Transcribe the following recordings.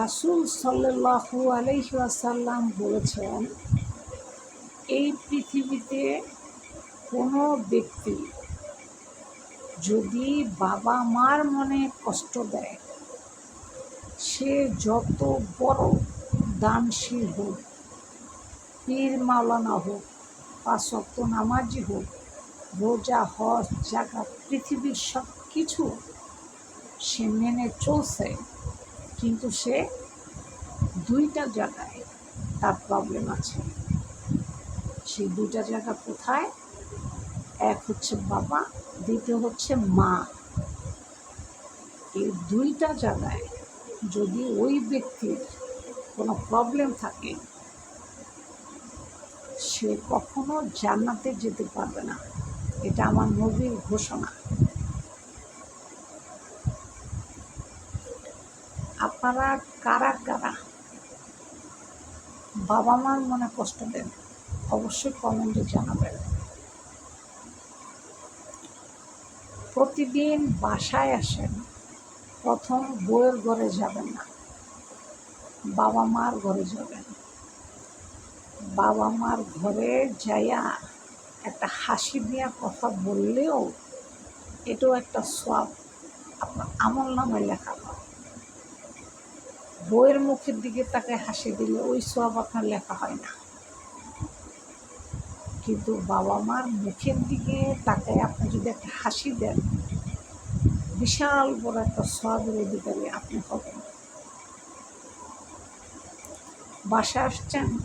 রাসুল সাল্লাহু আলহিহাসাল্লাম বলেছেন, এই পৃথিবীতে কোনো ব্যক্তি যদি বাবা মার মনে কষ্ট দেয়, সে যত বড় দানশীল হোক, পীর মাওলানা হোক বা সত্য নামাজি হোক, রোজা, হজ জাগা পৃথিবীর সব কিছু সে মেনে চলছে। কিন্তু সে দুইটা জায়গায় তার প্রবলেম আছে। সেই দুইটা জায়গা কোথায়? এক হচ্ছে বাবা, দ্বিতীয় হচ্ছে মা। এই দুইটা জায়গায় যদি ওই ব্যক্তির কোনো প্রবলেম থাকে, সে কখনো জান্নাতে যেতে পারবে না। এটা আমার নবীর ঘোষণা। আপনারা কারা কারা? বাবা মার মনে কষ্ট দেন, অবশ্যই কমেন্টে জানাবেন। প্রতিদিন বাসায় আসেন, প্রথম বইয়ের ঘরে যাবেন না, বাবা মার ঘরে যাবেন। বাবা মার ঘরে যাইয়া একটা হাসি দিয়া কথা বললেও এটাও একটা সব আপনার আমল নামায় লেখা বইয়ের মুখের দিকে তাকে হাসি দিলে ওই সব আপনার লেখা হয় না। কিন্তু বাবা মার মুখের দিকে তাকে আপনি যদি একটা হাসি দেন, বিশাল বড় একটা সবের অধিকারী আপনি হবেন। বাসা আসছেন,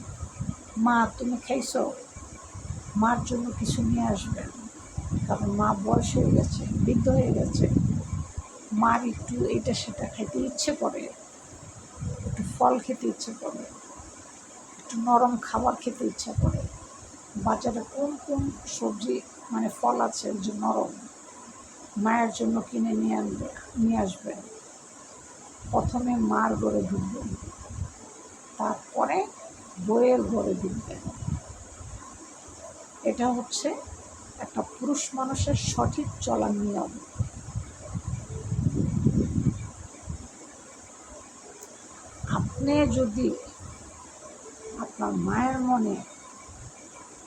মা, তুমি খাইছ? মার জন্য কিছু নিয়ে আসবেন। কারণ মা বয়স হয়ে গেছে, বৃদ্ধ হয়ে গেছে। মার একটু এটা সেটা খাইতে ইচ্ছে করে। ফল খেতে ইচ্ছে করে। একটু নরম খাবার খেতে ইচ্ছে করে। বাজারে কোন কোন সবজি মানে ফল আছে যে নরম? মায়ের জন্য কিনে নিয়ে আনবে, নিয়ে আসবেন প্রথমে মার ঘরে ঢুকবেন তারপরে বইয়ের ঘরে ঢুকবেন এটা হচ্ছে একটা পুরুষ মানুষের সঠিক চলার নিয়ম। আপনি যদি আপনার মায়ের মনে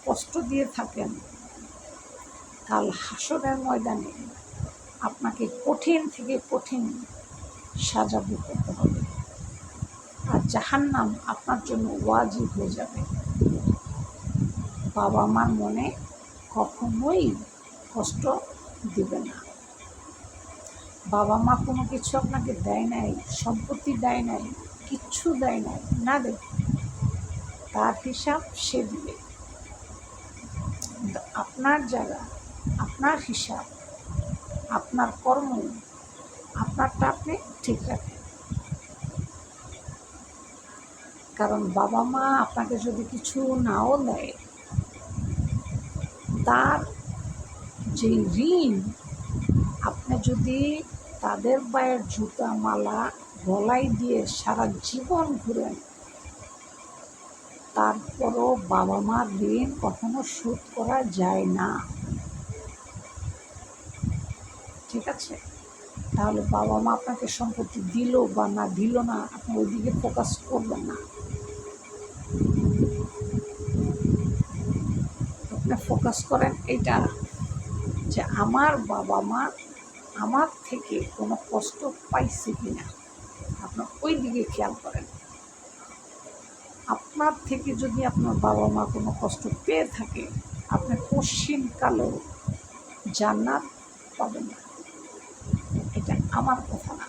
কষ্ট দিয়ে থাকেন, কাল হাসনের ময়দানে আপনাকে কঠিন থেকে কঠিন সাজা করতে হবে। আর জাহান্নাম আপনার জন্য ওয়াজিব হয়ে যাবে। বাবা মার মনে কখনোই কষ্ট দিবে না। বাবা মা কোনো কিছু আপনাকে দেয় নাই, সম্পত্তি দেয় নাই। কিচ্ছু দেয় নাই না দেবে তার হিসাব সে দিবে। আপনার জায়গা, আপনার হিসাব, আপনার কর্ম আপনারটা আপনি ঠিক রাখেন কারণ বাবা মা আপনাকে যদি কিছু নাও দেয়, তার যে ঋণ, আপনি যদি তাদের পায়ের জুতা, মালা গলায় দিয়ে সারা জীবন ঘুরেন তারপরও বাবা মার ঋণ কখনো শোধ করা যায় না। ঠিক আছে? তাহলে বাবা মা আপনাকে সম্পত্তি দিল বা না দিল না, আপনি ওইদিকে ফোকাস করবেন না। আপনি ফোকাস করেন এটা যে আমার বাবা মা আমার থেকে কোনো কষ্ট পাইছে কিনা। ওই দিকে খেয়াল করেন। আপনার থেকে যদি আপনার বাবা মা কোনো কষ্ট পেয়ে থাকে, আপনি কালেও জান্নাত পাবেন না। এটা আমার কথা না।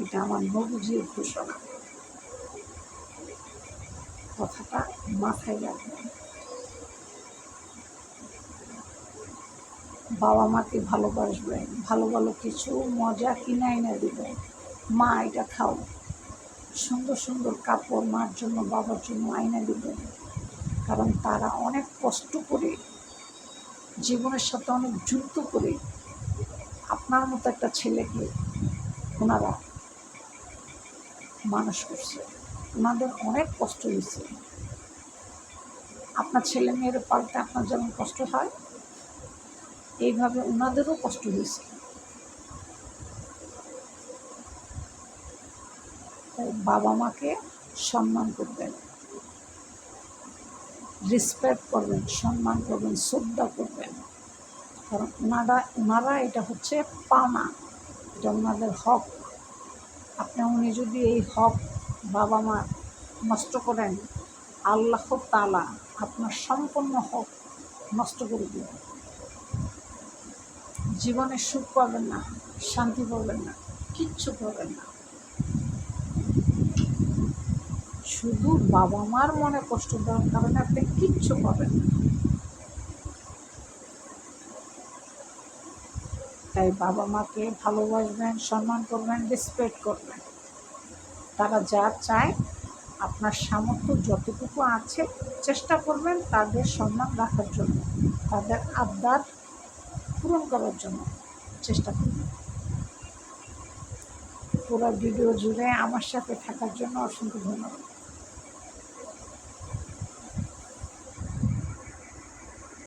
এটা আমার নবুজির ঘোষণা। কথাটা মাথায় রাখবেন। বাবা মাকে ভালোবাসবেন, ভালো ভালো কিছু মজা কিনে এনে দেবেন। মা এটা খাও। সুন্দর সুন্দর কাপড় মার জন্য, বাবার জন্য আয়না দেবেন কারণ তারা অনেক কষ্ট করে, জীবনের সাথে অনেক যুদ্ধ করে আপনার মতো একটা ছেলেকে ওনারা মানুষ করছে। ওনাদের অনেক কষ্ট হয়েছে। আপনার ছেলে মেয়ের পাল্টে আপনার যেমন কষ্ট হয়, এইভাবে ওনাদেরও কষ্ট হয়েছে। তাই বাবা মাকে সম্মান করবেন। রেসপেক্ট করবেন, সম্মান করবেন, শ্রদ্ধা করবেন। কারণ ওনারা ওনারা এটা হচ্ছে পাওনা, এটা ওনাদের হক। আপনি, উনি যদি এই হক বাবা মা নষ্ট করেন, আল্লাহ তালা আপনার সম্পূর্ণ হক নষ্ট করে দেবেন। জীবনে সুখ পাবেন না, শান্তি পাবেন না, কিচ্ছু পাবেন না। শুধু বাবা মার মনে কষ্ট দেওয়ার কারণে আপনি কিচ্ছু পাবেন না। তাই বাবা মাকে ভালোবাসবেন, সম্মান করবেন রেসপেক্ট করবেন। তারা যা চায়, আপনার সামর্থ্য যতটুকু আছে, চেষ্টা করবেন তাদের সম্মান রাখার জন্য, তাদের আবদার পূরণ করার জন্য চেষ্টা করবেন। পুরো ভিডিও জুড়ে আমার সাথে থাকার জন্য অসংখ্য ধন্যবাদ।